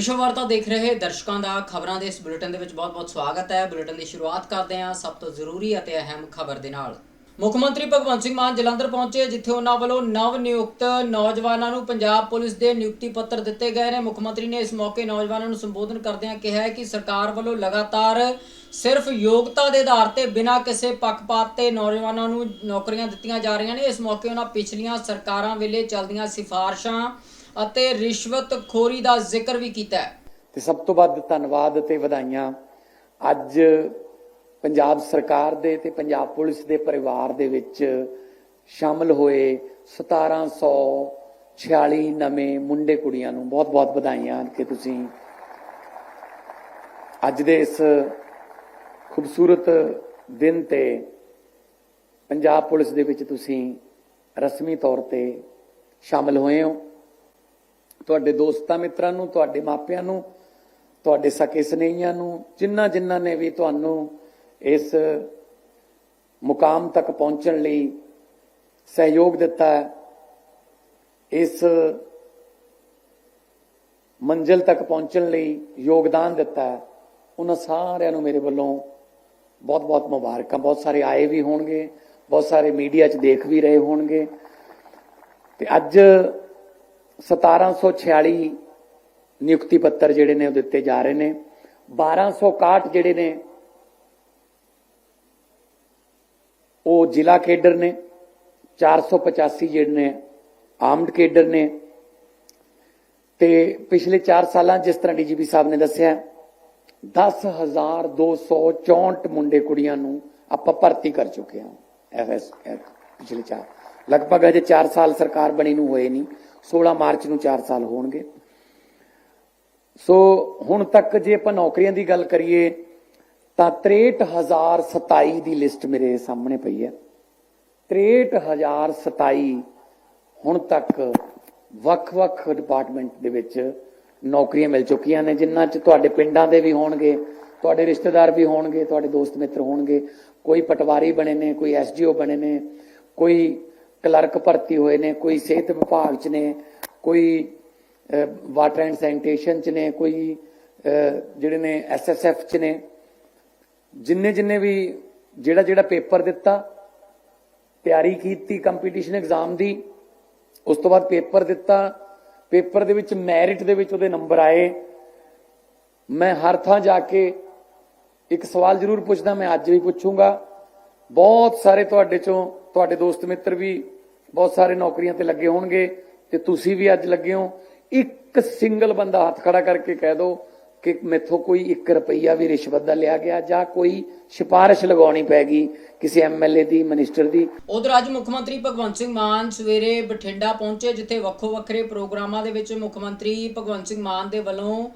ਵਿਸ਼ਵ ਵਾਰਤਾ ਦੇਖ ਰਹੇ ਦਰਸ਼ਕਾਂ ਦਾ ਖਬਰਾਂ ਦੇ ਇਸ ਬੁਲੇਟਿਨ ਦੇ ਵਿੱਚ ਬਹੁਤ-ਬਹੁਤ ਸਵਾਗਤ ਹੈ। ਬੁਲੇਟਿਨ ਦੀ ਸ਼ੁਰੂਆਤ ਕਰਦੇ ਹਾਂ ਸਭ ਤੋਂ ਜ਼ਰੂਰੀ ਅਤੇ ਅਹਿਮ ਖਬਰ ਦੇ ਨਾਲ। ਮੁੱਖ ਮੰਤਰੀ ਭਗਵੰਤ ਸਿੰਘ ਮਾਨ ਜਲੰਧਰ ਪਹੁੰਚੇ, ਜਿੱਥੇ ਉਹਨਾਂ ਵੱਲੋਂ ਨਵ ਨਿਯੁਕਤ ਨੌਜਵਾਨਾਂ ਨੂੰ ਪੰਜਾਬ ਪੁਲਿਸ ਦੇ ਨਿਯੁਕਤੀ ਪੱਤਰ ਦਿੱਤੇ ਗਏ ਨੇ। ਮੁੱਖ ਮੰਤਰੀ ਨੇ ਇਸ ਮੌਕੇ ਨੌਜਵਾਨਾਂ ਨੂੰ ਸੰਬੋਧਨ ਕਰਦਿਆਂ ਕਿਹਾ ਕਿ ਸਰਕਾਰ ਵੱਲੋਂ ਲਗਾਤਾਰ ਸਿਰਫ ਯੋਗਤਾ ਦੇ ਆਧਾਰ ਤੇ ਬਿਨਾਂ ਕਿਸੇ ਪੱਖਪਾਤ ਤੇ ਨੌਜਵਾਨਾਂ ਨੂੰ ਨੌਕਰੀਆਂ ਦਿੱਤੀਆਂ ਜਾ ਰਹੀਆਂ ਨੇ। ਇਸ ਮੌਕੇ ਉਹਨਾਂ ਪਿਛਲੀਆਂ ਸਰਕਾਰਾਂ ਵੇਲੇ ਚੱਲਦੀਆਂ ਸਿਫਾਰਸ਼ਾਂ ਅਤੇ ਰਿਸ਼ਵਤਖੋਰੀ ਦਾ ਜ਼ਿਕਰ ਵੀ ਕੀਤਾ ਹੈ। ਤੇ ਸਭ ਤੋਂ ਵੱਧ ਧੰਨਵਾਦ ਤੇ ਵਧਾਈਆਂ ਅੱਜ ਪੰਜਾਬ ਸਰਕਾਰ ਦੇ ਤੇ ਪੰਜਾਬ ਪੁਲਿਸ ਦੇ ਪਰਿਵਾਰ ਦੇ ਵਿੱਚ ਸ਼ਾਮਲ ਹੋਏ 1746 ਨਵੇਂ ਮੁੰਡੇ ਕੁੜੀਆਂ ਨੂੰ ਬਹੁਤ-ਬਹੁਤ ਵਧਾਈਆਂ ਕਿ ਤੁਸੀਂ ਅੱਜ ਦੇ ਇਸ ਖੂਬਸੂਰਤ ਦਿਨ ਤੇ ਪੰਜਾਬ ਪੁਲਿਸ ਦੇ ਵਿੱਚ ਤੁਸੀਂ ਰਸਮੀ ਤੌਰ ਤੇ ਸ਼ਾਮਲ ਹੋਏ ਹੋ। ਤੁਹਾਡੇ ਦੋਸਤਾਂ ਮਿੱਤਰਾਂ ਨੂੰ, ਤੁਹਾਡੇ ਮਾਪਿਆਂ ਨੂੰ, ਤੁਹਾਡੇ ਸਕੇ ਸਨੇਹੀਆਂ ਨੂੰ ਜਿਨ੍ਹਾਂ ਜਿਨ੍ਹਾਂ ਨੇ ਵੀ ਤੁਹਾਨੂੰ ਇਸ ਮੁਕਾਮ ਤੱਕ ਪਹੁੰਚਣ ਲਈ ਸਹਿਯੋਗ ਦਿੱਤਾ ਇਸ ਮੰਜ਼ਿਲ ਤੱਕ ਪਹੁੰਚਣ ਲਈ ਯੋਗਦਾਨ ਦਿੱਤਾ ਉਹਨਾਂ ਸਾਰਿਆਂ ਨੂੰ ਮੇਰੇ ਵੱਲੋਂ ਬਹੁਤ-ਬਹੁਤ ਮੁਬਾਰਕਾਂ। ਬਹੁਤ ਸਾਰੇ ਆਏ ਵੀ ਹੋਣਗੇ, ਬਹੁਤ ਸਾਰੇ ਮੀਡੀਆ 'ਚ ਦੇਖ ਵੀ ਰਹੇ ਹੋਣਗੇ। ਤੇ ਅੱਜ 1746 ਨਿਯੁਕਤੀ ਪੱਤਰ ਜਿਹੜੇ ਨੇ ਉਹ ਦਿੱਤੇ ਜਾ ਰਹੇ ਨੇ। 1261 ਜਿਹੜੇ ਨੇ, ਉਹ ਜ਼ਿਲ੍ਹਾ ਕੇਡਰ ਨੇ। 485 ਜਿਹੜੇ ਨੇ ਆਰਮਡ ਕੇਡਰ ਨੇ। ਤੇ ਪਿਛਲੇ 4 ਸਾਲਾਂ ਜਿਸ ਤਰ੍ਹਾਂ ਡੀਜੀਪੀ ਸਾਹਿਬ ਨੇ ਦੱਸਿਆ 10264 ਮੁੰਡੇ ਕੁੜੀਆਂ ਨੂੰ ਆਪਾਂ ਭਰਤੀ ਕਰ ਚੁੱਕੇ ਹਾਂ, ਐਫਐਸ ਪਿਛਲੇ 4 ਲਗਭਗ ਅਜੇ 4 ਸਾਲ ਸਰਕਾਰ ਬਣੀ ਨੂੰ ਹੋਏ ਨਹੀਂ। 16 ਮਾਰਚ ਨੂੰ 4 ਸਾਲ ਹੋਣਗੇ। ਸੋ ਹੁਣ ਤੱਕ ਜੇ ਆਪਾਂ ਨੌਕਰੀਆਂ ਦੀ ਗੱਲ ਕਰੀਏ, ਤਾਂ 63027 ਦੀ ਲਿਸਟ ਮੇਰੇ ਸਾਹਮਣੇ ਪਈ ਹੈ। 63027 ਹੁਣ ਤੱਕ ਵੱਖ-ਵੱਖ ਡਿਪਾਰਟਮੈਂਟ ਦੇ ਵਿੱਚ ਨੌਕਰੀਆਂ ਮਿਲ ਚੁੱਕੀਆਂ ਨੇ ਜਿਨ੍ਹਾਂ 'ਚ ਤੁਹਾਡੇ ਪਿੰਡਾਂ ਦੇ ਵੀ ਹੋਣਗੇ, ਤੁਹਾਡੇ ਰਿਸ਼ਤੇਦਾਰ ਵੀ ਹੋਣਗੇ, ਤੁਹਾਡੇ ਦੋਸਤ ਮਿੱਤਰ ਹੋਣਗੇ। ਕੋਈ ਪਟਵਾਰੀ ਬਣੇ ਨੇ, ਕੋਈ ਐਸਡੀਓ ਬਣੇ ਨੇ, ਕੋਈ ਕਲਰਕ ਭਰਤੀ ਹੋਏ ਨੇ, ਕੋਈ ਸਿਹਤ ਵਿਭਾਗ 'ਚ ਨੇ, ਕੋਈ ਵਾਟਰ ਐਂਡ ਸੈਨੀਟੇਸ਼ਨ 'ਚ ਨੇ, ਕੋਈ ਜਿਹੜੇ ਨੇ ਐਸਐਸਐਫ 'ਚ ਨੇ, ਜਿੰਨੇ ਜਿੰਨੇ ਵੀ ਜਿਹੜਾ ਜਿਹੜਾ ਪੇਪਰ ਦਿੱਤਾ, ਤਿਆਰੀ ਕੀਤੀ ਕੰਪੀਟੀਸ਼ਨ ਐਗਜ਼ਾਮ ਦੀ, ਉਸ ਤੋਂ ਬਾਅਦ ਪੇਪਰ ਦਿੱਤਾ, ਪੇਪਰ ਦੇ ਵਿੱਚ ਮੈਰਿਟ ਦੇ ਵਿੱਚ ਉਹਦੇ ਨੰਬਰ ਆਏ। ਮੈਂ ਹਰ ਥਾਂ ਜਾ ਕੇ ਇੱਕ ਸਵਾਲ ਜ਼ਰੂਰ ਪੁੱਛਦਾ, ਮੈਂ ਅੱਜ ਵੀ ਪੁੱਛੂੰਗਾ। ਬਹੁਤ ਸਾਰੇ ਤੁਹਾਡੇ ਚੋਂ, ਤੁਹਾਡੇ ਦੋਸਤ ਮਿੱਤਰ ਵੀ ਬਹੁਤ ਸਾਰੇ ਨੌਕਰੀਆਂ ਤੇ ਲੱਗੇ ਹੋਣਗੇ ਤੇ ਤੁਸੀਂ ਵੀ ਅੱਜ ਲੱਗੇ ਹੋ। ਇੱਕ ਸਿੰਗਲ ਬੰਦਾ ਹੱਥ ਖੜਾ ਕਰਕੇ ਕਹਿ ਦਿਓ ਕਿ ਮੈਥੋਂ ਕੋਈ 1 ਰੁਪਈਆ ਵੀ ਰਿਸ਼ਵਤ ਦਾ ਲਿਆ ਗਿਆ ਜਾਂ ਕੋਈ ਸਿਫਾਰਿਸ਼ ਲਗਾਉਣੀ ਪੈ ਗਈ ਕਿਸੇ ਐਮਐਲਏ ਦੀ, ਮਿਨਿਸਟਰ ਦੀ। ਉਧਰ ਅੱਜ ਮੁੱਖ ਮੰਤਰੀ ਭਗਵੰਤ ਸਿੰਘ ਮਾਨ ਸਵੇਰੇ ਬਠਿੰਡਾ ਪਹੁੰਚੇ, ਜਿੱਥੇ ਵੱਖੋ ਵੱਖਰੇ ਪ੍ਰੋਗਰਾਮਾਂ ਦੇ ਵਿੱਚ ਮੁੱਖ ਮੰਤਰੀ ਭਗਵੰਤ ਸਿੰਘ ਮਾਨ ਦੇ ਵੱਲੋਂ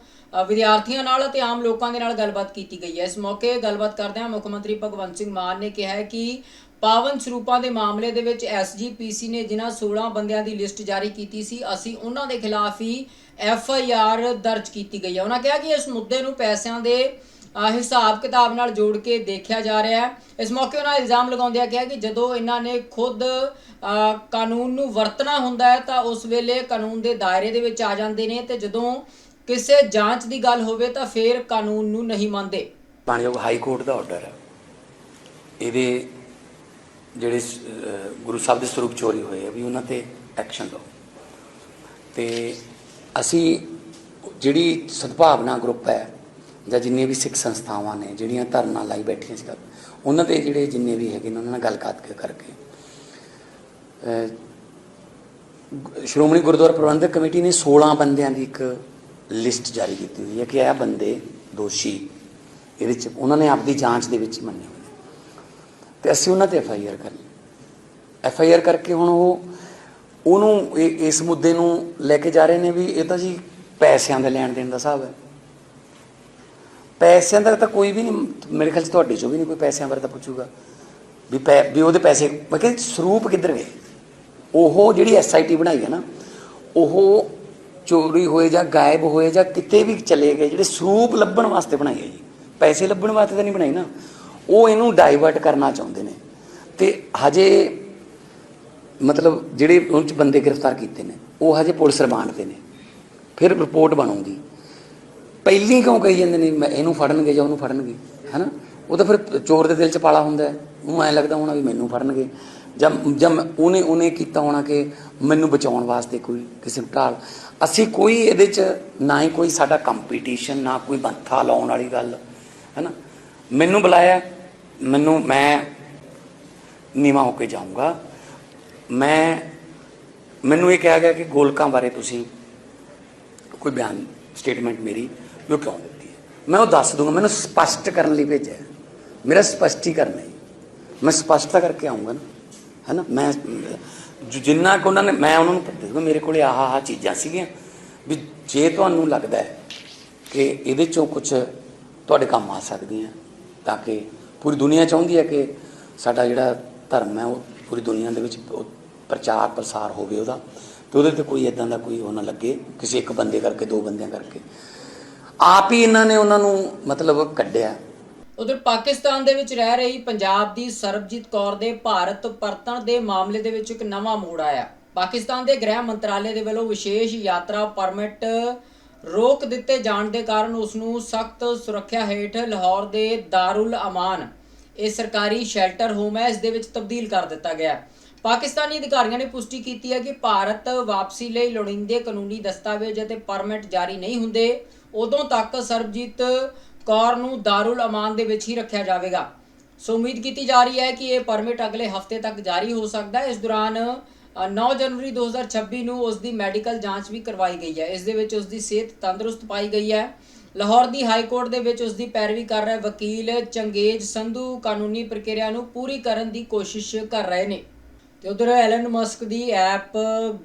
ਵਿਦਿਆਰਥੀਆਂ ਨਾਲ ਅਤੇ ਆਮ ਲੋਕਾਂ ਦੇ ਨਾਲ ਗੱਲਬਾਤ ਕੀਤੀ ਗਈ ਹੈ। ਇਸ ਮੌਕੇ ਗੱਲਬਾਤ ਕਰਦਿਆਂ ਮੁੱਖ ਮੰਤਰੀ ਭਗਵੰਤ ਸਿੰਘ ਮਾਨ ਨੇ ਕਿਹਾ ਹੈ ਕਿ ਪਾਵਨ ਸਰੂਪਾਂ ਦੇ ਮਾਮਲੇ ਦੇ ਵਿੱਚ ਐਸਜੀਪੀਸੀ ਨੇ ਜਿਨ੍ਹਾਂ 16 ਬੰਦਿਆਂ ਦੀ ਲਿਸਟ ਜਾਰੀ ਕੀਤੀ ਸੀ, ਅਸੀਂ ਉਹਨਾਂ ਦੇ ਖਿਲਾਫ ਹੀ ਐਫ ਆਈ ਆਰ ਦਰਜ ਕੀਤੀ ਗਈ ਹੈ। ਉਹਨਾਂ ਕਿਹਾ ਕਿ ਇਸ ਮੁੱਦੇ ਨੂੰ ਪੈਸਿਆਂ ਦੇ ਹਿਸਾਬ ਕਿਤਾਬ ਨਾਲ ਜੋੜ ਕੇ ਦੇਖਿਆ ਜਾ ਰਿਹਾ ਹੈ। ਇਸ ਮੌਕੇ ਉਹਨਾਂ ਇਲਜ਼ਾਮ ਲਗਾਉਂਦਿਆਂ ਕਿਹਾ ਕਿ ਜਦੋਂ ਇਹਨਾਂ ਨੇ ਖੁਦ ਕਾਨੂੰਨ ਨੂੰ ਵਰਤਣਾ ਹੁੰਦਾ ਹੈ ਤਾਂ ਉਸ ਵੇਲੇ ਕਾਨੂੰਨ ਦੇ ਦਾਇਰੇ ਦੇ ਵਿੱਚ ਆ ਜਾਂਦੇ ਨੇ ਤੇ ਜਦੋਂ ਕਿਸੇ ਜਾਂਚ ਦੀ ਗੱਲ ਹੋਵੇ ਤਾਂ ਫਿਰ ਕਾਨੂੰਨ ਨੂੰ ਨਹੀਂ ਮੰਨਦੇ। ਮਾਨਯੋਗ ਹਾਈ ਕੋਰਟ ਦਾ ਆਰਡਰ ਹੈ। ਇਹਦੇ ਜਿਹੜੇ ਗੁਰੂ ਸਾਹਿਬ ਦੇ ਸਰੂਪ ਚੋਰੀ ਹੋਏ ਆ ਵੀ ਉਹਨਾਂ ਤੇ ਐਕਸ਼ਨ ਲਓ। ਤੇ ਅਸੀਂ ਜਿਹੜੀ ਸਦਭਾਵਨਾ ਗਰੁੱਪ ਹੈ ਜਾਂ ਜਿੰਨੇ ਵੀ ਸਿੱਖ ਸੰਸਥਾਵਾਂ ਨੇ, ਜਿਹੜੀਆਂ ਧਰਨਾ ਲਾਈ ਬੈਠੀਆਂ ਸੀ, ਉਹਨਾਂ ਦੇ ਜਿਹੜੇ ਜਿੰਨੇ ਵੀ ਹੈਗੇ ਨੇ, ਉਹਨਾਂ ਨਾਲ ਗੱਲਬਾਤ ਕਰਕੇ ਸ਼੍ਰੋਮਣੀ ਗੁਰਦੁਆਰਾ ਪ੍ਰਬੰਧਕ ਕਮੇਟੀ ਨੇ 16 ਬੰਦਿਆਂ ਦੀ ਇੱਕ ਲਿਸਟ ਜਾਰੀ ਕੀਤੀ ਹੋਈ ਹੈ ਕਿ ਇਹ ਬੰਦੇ ਦੋਸ਼ੀ ਇਹਦੇ ਚ, ਉਹਨਾਂ ਨੇ ਆਪਦੀ ਜਾਂਚ ਦੇ ਵਿੱਚ ਹੀ ਮੰਨੇ ਹੋਏ ਨੇ। ਤੇ ਅਸੀਂ ਉਹਨਾਂ ਤੇ ਐਫ ਆਈ ਆਰ ਕਰ ਲਈ ਐਫ ਆਈ ਆਰ ਕਰਕੇ ਹੁਣ ਉਹ, ਉਹਨੂੰ ਇਹ- ਇਸ ਮੁੱਦੇ ਨੂੰ ਲੈ ਕੇ ਜਾ ਰਹੇ ਨੇ ਵੀ ਇਹ ਤਾਂ ਜੀ ਪੈਸਿਆਂ ਦੇ ਲੈਣ ਦੇਣ ਦਾ ਹਿਸਾਬ ਹੈ। ਪੈਸਿਆਂ ਦਾ ਤਾਂ ਕੋਈ ਵੀ ਨਹੀਂ, ਮੇਰੇ ਖਿਆਲ ਚ ਤੁਹਾਡੇ ਚੋਂ ਵੀ ਨਹੀਂ ਕੋਈ ਪੈਸਿਆਂ ਬਾਰੇ ਤਾਂ ਪੁੱਛੂਗਾ। ਵੀ ਪੈ, ਵੀ ਉਹਦੇ ਪੈਸੇ, ਮੈਂ ਕਿਹਾ ਸਰੂਪ ਕਿੱਧਰ ਗਏ? ਉਹ ਜਿਹੜੀ ਐਸ ਆਈ ਟੀ ਬਣਾਈ ਹੈ ਨਾ, ਉਹ ਚੋਰੀ ਹੋਏ ਜਾਂ ਗਾਇਬ ਹੋਏ ਜਾਂ ਕਿਤੇ ਵੀ ਚਲੇ ਗਏ, ਜਿਹੜੇ ਸਰੂਪ ਲੱਭਣ ਵਾਸਤੇ ਬਣਾਏ ਹੈ ਜੀ। ਪੈਸੇ ਲੱਭਣ ਵਾਸਤੇ ਤਾਂ ਨਹੀਂ ਬਣਾਈ ਨਾ। ਉਹ ਇਹਨੂੰ ਡਾਈਵਰਟ ਕਰਨਾ ਚਾਹੁੰਦੇ ਨੇ। ਤੇ ਹਜੇ ਮਤਲਬ ਜਿਹੜੇ ਉਹਨਾਂ ਚ ਬੰਦੇ ਗ੍ਰਿਫਤਾਰ ਕੀਤੇ ਨੇ, ਉਹ ਹਜੇ ਪੁਲਿਸ ਰਿਮਾਂਡ ਤੇ ਨੇ। ਫਿਰ ਰਿਪੋਰਟ ਬਣੂਗੀ। ਪਹਿਲੀ ਕਿਉਂ ਕਹੀ ਜਾਂਦੇ ਨੇ, ਮੈਂ ਇਹਨੂੰ ਫੜਨਗੇ ਜਾਂ ਉਹਨੂੰ ਫੜਨਗੇ, ਹੈਨਾ? ਉਹ ਤਾਂ ਫਿਰ ਚੋਰ ਦੇ ਦਿਲ 'ਚ ਪਾਲਾ ਹੁੰਦਾ ਹੈ। ਉਹਨੂੰ ਐਂ ਲੱਗਦਾ ਹੋਣਾ ਵੀ ਮੈਨੂੰ ਫੜਨਗੇ। ਜਾਂ ਜਾਂ ਉਹਨੇ ਉਹਨੇ ਕੀਤਾ ਹੋਣਾ ਕਿ ਮੈਨੂੰ ਬਚਾਉਣ ਵਾਸਤੇ ਕੋਈ ਕਿਸੇ ਢਾਲ। ਅਸੀਂ ਕੋਈ ਇਹਦੇ 'ਚ ਨਾ ਹੀ ਕੋਈ ਸਾਡਾ ਕੰਪੀਟੀਸ਼ਨ ਨਾ ਕੋਈ ਬੰਥਾ ਲਾਉਣ ਵਾਲੀ ਗੱਲ, ਹੈਨਾ? ਮੈਨੂੰ ਬੁਲਾਇਆ, ਮੈਨੂੰ ਮੈਂ ਨੀਵਾਂ ਹੋ ਕੇ ਜਾਊਂਗਾ। ਮੈਂ, ਮੈਨੂੰ ਇਹ ਕਿਹਾ ਗਿਆ ਕਿ ਗੋਲਕਾਂ ਬਾਰੇ ਤੁਸੀਂ ਕੋਈ ਬਿਆਨ ਸਟੇਟਮੈਂਟ ਮੇਰੀ ਵੀ ਉਹ ਕਿਉਂ ਦਿੱਤੀ? ਹੈ ਮੈਂ ਉਹ ਦੱਸ ਦੂੰਗਾ, ਮੈਨੂੰ ਸਪਸ਼ਟ ਕਰਨ ਲਈ ਭੇਜਿਆ। ਮੇਰਾ ਸਪਸ਼ਟੀਕਰਨ ਹੈ। ਮੈਂ ਸਪਸ਼ਟਤਾ ਕਰਕੇ ਆਉਂਗਾ ਨਾ। ਹੈ ਨਾ ਮੈਂ ਜਿੰਨਾ ਕੁ ਉਹਨਾਂ ਨੇ, ਮੈਂ ਉਹਨਾਂ ਨੂੰ ਦੱਸੂਗਾ ਮੇਰੇ ਕੋਲੇ ਆਹ ਆਹ ਚੀਜ਼ਾਂ ਸੀਗੀਆਂ। ਵੀ ਜੇ ਤੁਹਾਨੂੰ ਲੱਗਦਾ ਹੈ ਕਿ ਇਹਦੇ ਚੋਂ ਕੁਝ ਤੁਹਾਡੇ ਕੰਮ ਆ ਸਕਦੀਆਂ, ਤਾਂ ਕਿ ਪੂਰੀ ਦੁਨੀਆ ਚਾਹੁੰਦੀ ਹੈ ਕਿ ਸਾਡਾ ਜਿਹੜਾ ਧਰਮ ਹੈ, ਉਹ ਪੂਰੀ ਦੁਨੀਆ ਦੇ ਵਿੱਚ ਪ੍ਰਚਾਰ ਪ੍ਰਸਾਰ ਹੋਵੇ ਉਹਦਾ, ਤੇ ਉਹਦੇ ਤੇ ਕੋਈ ਇਦਾਂ ਦਾ ਕੋਈ ਉਹ ਨਾ ਲੱਗੇ, ਕਿਸੇ ਇੱਕ ਬੰਦੇ ਕਰਕੇ, ਦੋ ਬੰਦਿਆਂ ਕਰਕੇ। ਆਪ ਹੀ ਇਹਨਾਂ ਨੇ ਉਹਨਾਂ ਨੂੰ ਮਤਲਬ ਕੱਢਿਆ। ਉਧਰ ਪਾਕਿਸਤਾਨ ਦੇ ਵਿੱਚ ਰਹਿ ਰਹੀ ਪੰਜਾਬ ਦੀ ਸਰਬਜੀਤ ਕੌਰ ਦੇ ਭਾਰਤ ਪਰਤਣ ਦੇ ਮਾਮਲੇ ਦੇ ਵਿੱਚ ਇੱਕ ਨਵਾਂ ਮੋੜ ਆਇਆ। ਪਾਕਿਸਤਾਨ ਦੇ ਗ੍ਰਹਿ ਮੰਤਰਾਲੇ ਦੇ ਵੱਲੋਂ ਵਿਸ਼ੇਸ਼ ਯਾਤਰਾ ਪਰਮਿਟ ਰੋਕ ਦਿੱਤੇ ਜਾਣ ਦੇ ਕਾਰਨ ਉਸ ਨੂੰ ਸਖਤ ਸੁਰੱਖਿਆ ਹੇਠ ਲਾਹੌਰ ਦੇ ਦਾਰੁਲ ਅਮਾਨ, ਇਹ ਸਰਕਾਰੀ ਸ਼ੈਲਟਰ ਹੋਮ ਹੈ, ਇਸ ਦੇ ਵਿੱਚ ਤਬਦੀਲ ਕਰ ਦਿੱਤਾ ਗਿਆ ਪਾਕਿਸਤਾਨੀ ਅਧਿਕਾਰੀਆਂ ਨੇ ਪੁਸ਼ਟੀ ਕੀਤੀ ਹੈ ਕਿ ਭਾਰਤ ਵਾਪਸੀ ਲਈ ਲੋੜੀਂਦੇ ਕਾਨੂੰਨੀ ਦਸਤਾਵੇਜ਼ ਅਤੇ ਪਰਮਿਟ ਜਾਰੀ ਨਹੀਂ ਹੁੰਦੇ। ਉਦੋਂ ਤੱਕ ਸਰਬਜੀਤ ਕੌਰ ਨੂੰ ਦਾਰੁਲ ਅਮਾਨ ਦੇ ਵਿੱਚ ਹੀ ਰੱਖਿਆ ਜਾਵੇਗਾ। ਸੋ ਉਮੀਦ ਕੀਤੀ ਜਾ ਰਹੀ ਹੈ ਕਿ ਇਹ ਪਰਮਿਟ ਅਗਲੇ ਹਫ਼ਤੇ ਤੱਕ ਜਾਰੀ ਹੋ ਸਕਦਾ ਹੈ। ਇਸ ਦੌਰਾਨ ਅ, 9 ਜਨਵਰੀ 2026 ਨੂੰ ਉਸ ਦੀ ਮੈਡੀਕਲ ਜਾਂਚ ਵੀ ਕਰਵਾਈ ਗਈ ਹੈ। ਇਸ ਦੇ ਵਿੱਚ ਉਸ ਦੀ ਸਿਹਤ ਤੰਦਰੁਸਤ ਪਾਈ ਗਈ ਹੈ। ਲਾਹੌਰ ਦੀ ਹਾਈ ਕੋਰਟ ਦੇ ਵਿੱਚ ਉਸ ਦੀ ਪੈਰਵੀ ਕਰ ਰਹੇ ਵਕੀਲ ਚੰਗੇਜ ਸੰਧੂ ਕਾਨੂੰਨੀ ਪ੍ਰਕਿਰਿਆ ਨੂੰ ਪੂਰੀ ਕਰਨ ਦੀ ਕੋਸ਼ਿਸ਼ ਕਰ ਰਹੇ ਨੇ। ਤੇ ਉਧਰ ਐਲਨ ਮਸਕ ਦੀ ਐਪ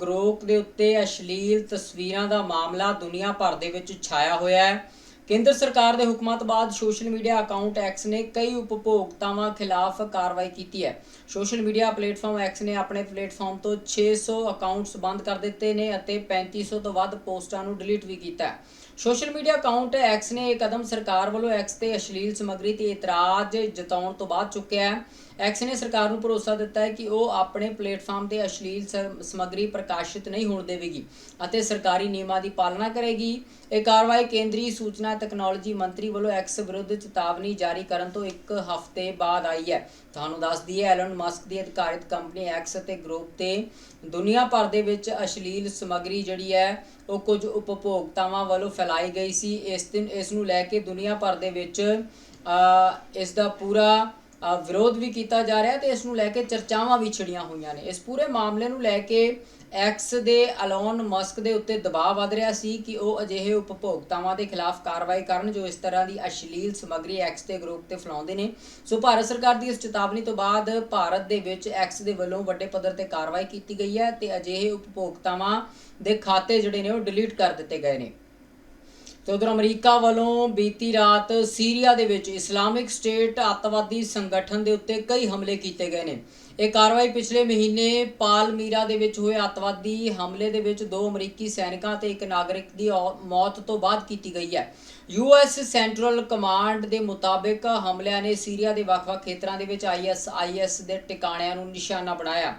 ਗਰੋਕ ਦੇ ਉੱਤੇ ਅਸ਼ਲੀਲ ਤਸਵੀਰਾਂ ਦਾ ਮਾਮਲਾ ਦੁਨੀਆ ਭਰ ਦੇ ਵਿੱਚ ਛਾਇਆ ਹੋਇਆ ਹੈ। ਕੇਂਦਰ ਸਰਕਾਰ ਦੇ ਹੁਕਮਾਂ ਤੋਂ ਬਾਅਦ ਸੋਸ਼ਲ ਮੀਡੀਆ ਅਕਾਊਂਟ ਐਕਸ ਨੇ ਕਈ ਉਪਭੋਗਤਾਵਾਂ ਖਿਲਾਫ ਕਾਰਵਾਈ ਕੀਤੀ ਹੈ। ਸੋਸ਼ਲ ਮੀਡੀਆ ਪਲੇਟਫਾਰਮ ਐਕਸ ਨੇ ਆਪਣੇ ਪਲੇਟਫਾਰਮ ਤੋਂ 600 ਅਕਾਊਂਟਸ ਬੰਦ ਕਰ ਦਿੱਤੇ ਨੇ ਅਤੇ 3500 ਤੋਂ ਵੱਧ ਪੋਸਟਾਂ ਨੂੰ ਡਿਲੀਟ ਵੀ ਕੀਤਾ ਹੈ। ਸੋਸ਼ਲ ਮੀਡੀਆ ਅਕਾਊਂਟ ਐਕਸ ਨੇ ਇਹ ਕਦਮ ਸਰਕਾਰ ਵੱਲੋਂ ਐਕਸ ਤੇ ਅਸ਼ਲੀਲ ਸਮੱਗਰੀ ਤੇ ਇਤਰਾਜ਼ ਜਤਾਉਣ ਤੋਂ ਬਾਅਦ ਚੁੱਕਿਆ ਹੈ। ਐਕਸ ਨੇ ਸਰਕਾਰ ਨੂੰ ਭਰੋਸਾ ਦਿੱਤਾ ਹੈ ਕਿ ਉਹ ਆਪਣੇ ਪਲੇਟਫਾਰਮ ਤੇ ਅਸ਼ਲੀਲ ਸਮੱਗਰੀ ਪ੍ਰਕਾਸ਼ਿਤ ਨਹੀਂ ਹੋਣ ਦੇਵੇਗੀ ਅਤੇ ਸਰਕਾਰੀ ਨਿਯਮਾਂ ਦੀ ਪਾਲਣਾ ਕਰੇਗੀ। ਇਹ ਕਾਰਵਾਈ ਕੇਂਦਰੀ ਸੂਚਨਾ ਤਕਨਾਲੋਜੀ ਮੰਤਰੀ ਵੱਲੋਂ ਐਕਸ ਵਿਰੁੱਧ ਚੇਤਾਵਨੀ ਜਾਰੀ ਕਰਨ ਤੋਂ ਇੱਕ ਹਫ਼ਤੇ ਬਾਅਦ ਆਈ ਹੈ। ਤੁਹਾਨੂੰ ਦੱਸ ਦਈਏ ਐਲਨ ਮਸਕ ਦੀ ਅਧਿਕਾਰਿਤ ਕੰਪਨੀ ਐਕਸ ਅਤੇ ਗਰੁੱਪ ਤੇ ਦੁਨੀਆ ਭਰ ਦੇ ਵਿੱਚ ਅਸ਼ਲੀਲ ਸਮੱਗਰੀ ਜਿਹੜੀ ਹੈ, ਉਹ ਕੁਝ ਉਪਭੋਗਤਾਵਾਂ ਵੱਲੋਂ ਫੈਲਾਈ ਗਈ ਸੀ। ਇਸ ਦਿਨ ਇਸ ਨੂੰ ਲੈ ਕੇ ਦੁਨੀਆ ਭਰ ਦੇ ਵਿੱਚ ਇਸ ਦਾ ਪੂਰਾ ਵਿਰੋਧ ਵੀ ਕੀਤਾ ਜਾ ਰਿਹਾ ਤੇ ਇਸ ਨੂੰ ਲੈ ਕੇ ਚਰਚਾਵਾਂ ਵੀ ਛਿੜੀਆਂ ਹੋਈਆਂ ਨੇ। ਇਸ ਪੂਰੇ ਮਾਮਲੇ ਨੂੰ ਲੈ ਕੇ ਐਕਸ ਦੇ ਅਲੋਨ ਮਸਕ ਦੇ ਉੱਤੇ ਦਬਾਅ ਵਧ ਰਿਹਾ ਸੀ ਕਿ ਉਹ ਅਜਿਹੇ ਉਪਭੋਗਤਾਵਾਂ ਦੇ ਖਿਲਾਫ ਕਾਰਵਾਈ ਕਰਨ ਜੋ ਇਸ ਤਰ੍ਹਾਂ ਦੀ ਅਸ਼ਲੀਲ ਸਮੱਗਰੀ ਐਕਸ ਦੇ ਗਰੁੱਪ ਤੇ ਫੈਲਾਉਂਦੇ ਨੇ। ਸੋ ਭਾਰਤ ਸਰਕਾਰ ਦੀ ਇਸ ਚੇਤਾਵਨੀ ਤੋਂ ਬਾਅਦ ਭਾਰਤ ਦੇ ਵਿੱਚ ਐਕਸ ਦੇ ਵੱਲੋਂ ਵੱਡੇ ਪੱਧਰ ਤੇ ਕਾਰਵਾਈ ਕੀਤੀ ਗਈ ਹੈ ਤੇ ਅਜਿਹੇ ਉਪਭੋਗਤਾਵਾਂ ਦੇ ਖਾਤੇ ਜਿਹੜੇ ਨੇ ਉਹ ਡਿਲੀਟ ਕਰ ਦਿੱਤੇ ਗਏ ਨੇ। ਤੇ ਉਧਰ ਅਮਰੀਕਾ ਵੱਲੋਂ ਬੀਤੀ ਰਾਤ ਸੀਰੀਆ ਦੇ ਵਿੱਚ ਇਸਲਾਮਿਕ ਸਟੇਟ ਅੱਤਵਾਦੀ ਸੰਗਠਨ ਦੇ ਉੱਤੇ ਕਈ ਹਮਲੇ ਕੀਤੇ ਗਏ ਨੇ। ਇਹ ਕਾਰਵਾਈ ਪਿਛਲੇ ਮਹੀਨੇ ਪਾਲਮੀਰਾ ਦੇ ਵਿੱਚ ਹੋਏ ਅੱਤਵਾਦੀ ਹਮਲੇ ਦੇ ਵਿੱਚ ਦੋ ਅਮਰੀਕੀ ਸੈਨਿਕਾਂ ਤੇ ਇੱਕ ਨਾਗਰਿਕ ਦੀ ਔ- ਮੌਤ ਤੋਂ ਬਾਅਦ ਕੀਤੀ ਗਈ ਹੈ। ਯੂਐਸ ਸੈਂਟਰਲ ਕਮਾਂਡ ਦੇ ਮੁਤਾਬਿਕ ਹਮਲਿਆਂ ਨੇ ਸੀਰੀਆ ਦੇ ਵੱਖ-ਵੱਖ ਖੇਤਰਾਂ ਦੇ ਵਿੱਚ ਆਈਐਸਆਈਐਸ ਦੇ ਟਿਕਾਣਿਆਂ ਨੂੰ ਨਿਸ਼ਾਨਾ ਬਣਾਇਆ।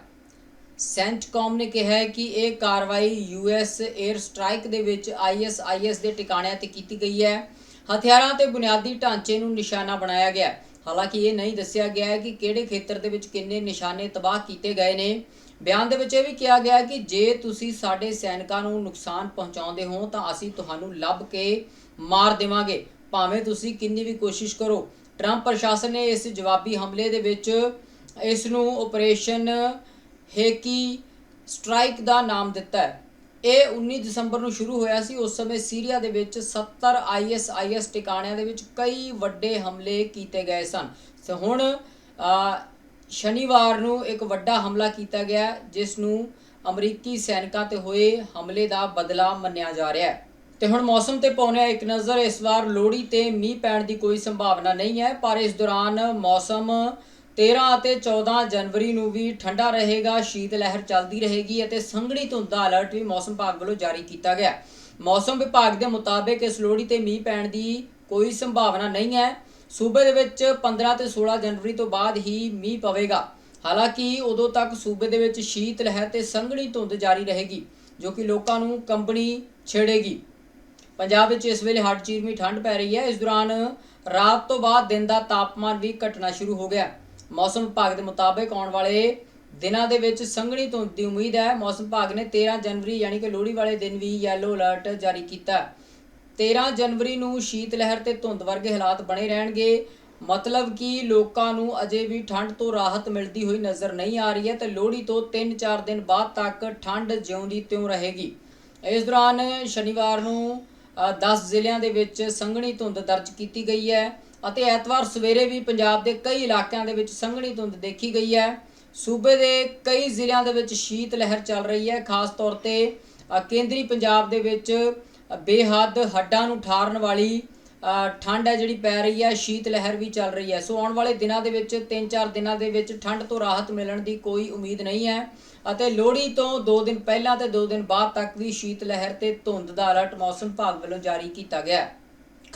ਸੈਂਟਕੌਮ ਨੇ ਕਿਹਾ ਹੈ ਕਿ ਇਹ ਕਾਰਵਾਈ ਯੂਐਸ 에ਅਰ ਸਟ੍ਰਾਈਕ ਦੇ ਵਿੱਚ ਆਈਐਸਆਈਐਸ ਦੇ ਟਿਕਾਣਿਆਂ ਤੇ ਕੀਤੀ ਗਈ ਹੈ। ਹਥਿਆਰਾਂ ਤੇ ਬੁਨਿਆਦੀ ਢਾਂਚੇ ਨੂੰ ਨਿਸ਼ਾਨਾ ਬਣਾਇਆ ਗਿਆ। ਹੈ। ਹਾਲਾਂਕਿ ਇਹ ਨਹੀਂ ਦੱਸਿਆ ਗਿਆ ਹੈ ਕਿ ਕਿਹੜੇ ਖੇਤਰ ਦੇ ਵਿੱਚ ਕਿੰਨੇ ਨਿਸ਼ਾਨੇ ਤਬਾਹ ਕੀਤੇ ਗਏ ਨੇ। ਬਿਆਨ ਦੇ ਵਿੱਚ ਇਹ ਵੀ ਕਿਹਾ ਗਿਆ ਹੈ ਕਿ ਜੇ ਤੁਸੀਂ ਸਾਡੇ ਸੈਨਿਕਾਂ ਨੂੰ ਨੁਕਸਾਨ ਪਹੁੰਚਾਉਂਦੇ ਹੋ, ਤਾਂ ਅਸੀਂ ਤੁਹਾਨੂੰ ਲੱਭ ਕੇ ਮਾਰ ਦੇਵਾਂਗੇ। ਭਾਵੇਂ ਤੁਸੀਂ ਕਿੰਨੀ ਵੀ ਕੋਸ਼ਿਸ਼ ਕਰੋ। ਟਰੰਪ ਪ੍ਰਸ਼ਾਸਨ ਨੇ ਇਸ ਜਵਾਬੀ ਹਮਲੇ ਦੇ ਵਿੱਚ ਇਸ ਨੂੰ ਆਪਰੇਸ਼ਨ ਹੇਕੀ ਸਟ੍ਰਾਈਕ ਦਾ ਨਾਮ ਦਿੱਤਾ ਹੈ। ਇਹ 19 ਦਸੰਬਰ ਨੂੰ ਸ਼ੁਰੂ ਹੋਇਆ ਸੀ। ਉਸ ਸਮੇਂ ਸੀਰੀਆ ਦੇ ਵਿੱਚ 70 ਆਈਐਸਆਈਐਸ ਟਿਕਾਣਿਆਂ ਦੇ ਵਿੱਚ ਕਈ ਵੱਡੇ ਹਮਲੇ ਕੀਤੇ ਗਏ ਸਨ। ਤੇ ਹੁਣ ਸ਼ਨੀਵਾਰ ਨੂੰ ਇੱਕ ਵੱਡਾ ਹਮਲਾ ਕੀਤਾ ਗਿਆ, ਜਿਸ ਨੂੰ ਅਮਰੀਕੀ ਸੈਨਿਕਾਂ ਤੇ ਹੋਏ ਹਮਲੇ ਦਾ ਬਦਲਾ ਮੰਨਿਆ ਜਾ ਰਿਹਾ ਹੈ। ਤੇ ਹੁਣ ਮੌਸਮ ਤੇ ਪਾਉਣੇ ਇੱਕ ਨਜ਼ਰ, ਇਸ ਵਾਰ ਲੋਹੜੀ ਤੇ ਮੀਂਹ ਪੈਣ ਦੀ ਕੋਈ ਸੰਭਾਵਨਾ ਨਹੀਂ ਹੈ, ਪਰ ਇਸ ਦੌਰਾਨ ਮੌਸਮ 13 ਅਤੇ 14 ਜਨਵਰੀ ਨੂੰ ਵੀ ਠੰਡਾ ਰਹੇਗਾ, ਸ਼ੀਤ ਲਹਿਰ ਚੱਲਦੀ ਰਹੇਗੀ ਅਤੇ ਸੰਘਣੀ ਧੁੰਦ ਦਾ ਅਲਰਟ ਵੀ ਮੌਸਮ ਵਿਭਾਗ ਵੱਲੋਂ ਜਾਰੀ ਕੀਤਾ ਗਿਆ। ਮੌਸਮ ਵਿਭਾਗ ਦੇ ਮੁਤਾਬਕ ਇਸ ਲੋਹੜੀ ਤੇ ਮੀਂਹ ਪੈਣ ਦੀ ਕੋਈ ਸੰਭਾਵਨਾ ਨਹੀਂ ਹੈ। ਸੂਬੇ ਦੇ ਵਿੱਚ 15 ਤੇ 16 ਜਨਵਰੀ ਤੋਂ ਬਾਅਦ ਹੀ ਮੀਂਹ ਪਵੇਗਾ। ਹਾਲਾਂਕਿ ਉਦੋਂ ਤੱਕ ਸੂਬੇ ਦੇ ਵਿੱਚ ਸ਼ੀਤ ਲਹਿਰ ਤੇ ਸੰਘਣੀ ਧੁੰਦ ਜਾਰੀ ਰਹੇਗੀ, ਜੋ ਕਿ ਲੋਕਾਂ ਨੂੰ ਕੰਬਣੀ ਛੇੜੇਗੀ। ਪੰਜਾਬ ਵਿੱਚ ਇਸ ਵੇਲੇ ਹੱਡ ਚੀਰਵੀਂ ਠੰਡ ਪੈ ਰਹੀ ਹੈ। ਇਸ ਦੌਰਾਨ ਰਾਤ ਤੋਂ ਬਾਅਦ ਦਿਨ ਦਾ ਤਾਪਮਾਨ ਵੀ ਘਟਣਾ ਸ਼ੁਰੂ ਹੋ ਗਿਆ। ਮੌਸਮ ਵਿਭਾਗ ਦੇ ਮੁਤਾਬਕ ਆਉਣ ਵਾਲੇ ਦਿਨਾਂ ਦੇ ਵਿੱਚ ਸੰਘਣੀ ਧੁੰਦ ਦੀ ਉਮੀਦ ਹੈ। ਮੌਸਮ ਵਿਭਾਗ ਨੇ 13 ਜਨਵਰੀ ਯਾਨੀ ਕਿ ਲੋਹੜੀ ਵਾਲੇ ਦਿਨ ਵੀ ਯੈਲੋ ਅਲਰਟ ਜਾਰੀ ਕੀਤਾ। ਹੈ 13 ਜਨਵਰੀ ਨੂੰ ਸ਼ੀਤ ਲਹਿਰ ਤੇ ਧੁੰਦ ਵਰਗੇ ਹਾਲਾਤ ਬਣੇ ਰਹਿਣਗੇ। ਮਤਲਬ ਕਿ ਲੋਕਾਂ ਨੂੰ ਅਜੇ ਵੀ ਠੰਡ ਤੋਂ ਰਾਹਤ ਮਿਲਦੀ ਹੋਈ ਨਜ਼ਰ ਨਹੀਂ ਆ ਰਹੀ ਹੈ ਤੇ ਲੋਹੜੀ ਤੋਂ 3-4 ਦਿਨ ਬਾਅਦ ਤੱਕ ਠੰਡ ਜਿਉਂਦੀ ਤਿਉਂ ਰਹੇਗੀ। ਇਸ ਦੌਰਾਨ ਸ਼ਨੀਵਾਰ ਨੂੰ ਅ, 10 ਜ਼ਿਲ੍ਹਿਆਂ ਦੇ ਵਿੱਚ ਸੰਘਣੀ ਧੁੰਦ ਦਰਜ ਕੀਤੀ ਗਈ ਹੈ। ਅਤੇ ਐਤਵਾਰ ਸਵੇਰੇ ਵੀ ਪੰਜਾਬ ਦੇ ਕਈ ਇਲਾਕਿਆਂ ਦੇ ਵਿੱਚ ਸੰਘਣੀ ਧੁੰਦ ਦੇਖੀ ਗਈ ਹੈ। ਸੂਬੇ ਦੇ ਕਈ ਜ਼ਿਲ੍ਹਿਆਂ ਦੇ ਵਿੱਚ ਸ਼ੀਤ ਲਹਿਰ ਚੱਲ ਰਹੀ ਹੈ। ਖਾਸ ਤੌਰ ਤੇ ਕੇਂਦਰੀ ਪੰਜਾਬ ਦੇ ਵਿੱਚ ਬੇਹੱਦ ਹੱਡਾਂ ਨੂੰ ਠਾਰਨ ਵਾਲੀ ਠੰਡ ਹੈ ਜਿਹੜੀ ਪੈ ਰਹੀ ਹੈ। ਸ਼ੀਤ ਲਹਿਰ ਵੀ ਚੱਲ ਰਹੀ ਹੈ। ਸੋ ਆਉਣ ਵਾਲੇ ਦਿਨਾਂ ਦੇ ਵਿੱਚ 3-4 ਦਿਨਾਂ ਦੇ ਵਿੱਚ ਠੰਡ ਤੋਂ ਰਾਹਤ ਮਿਲਣ ਦੀ ਕੋਈ ਉਮੀਦ ਨਹੀਂ ਹੈ। ਅਤੇ ਲੋਹੜੀ ਤੋਂ 2 ਦਿਨ ਪਹਿਲਾਂ ਤੇ 2 ਦਿਨ ਬਾਅਦ ਤੱਕ ਵੀ ਸ਼ੀਤ ਲਹਿਰ ਤੇ ਧੁੰਦ ਦਾ ਅਲਰਟ ਮੌਸਮ ਵਿਭਾਗ ਵੱਲੋਂ ਜਾਰੀ ਕੀਤਾ ਗਿਆ ਹੈ।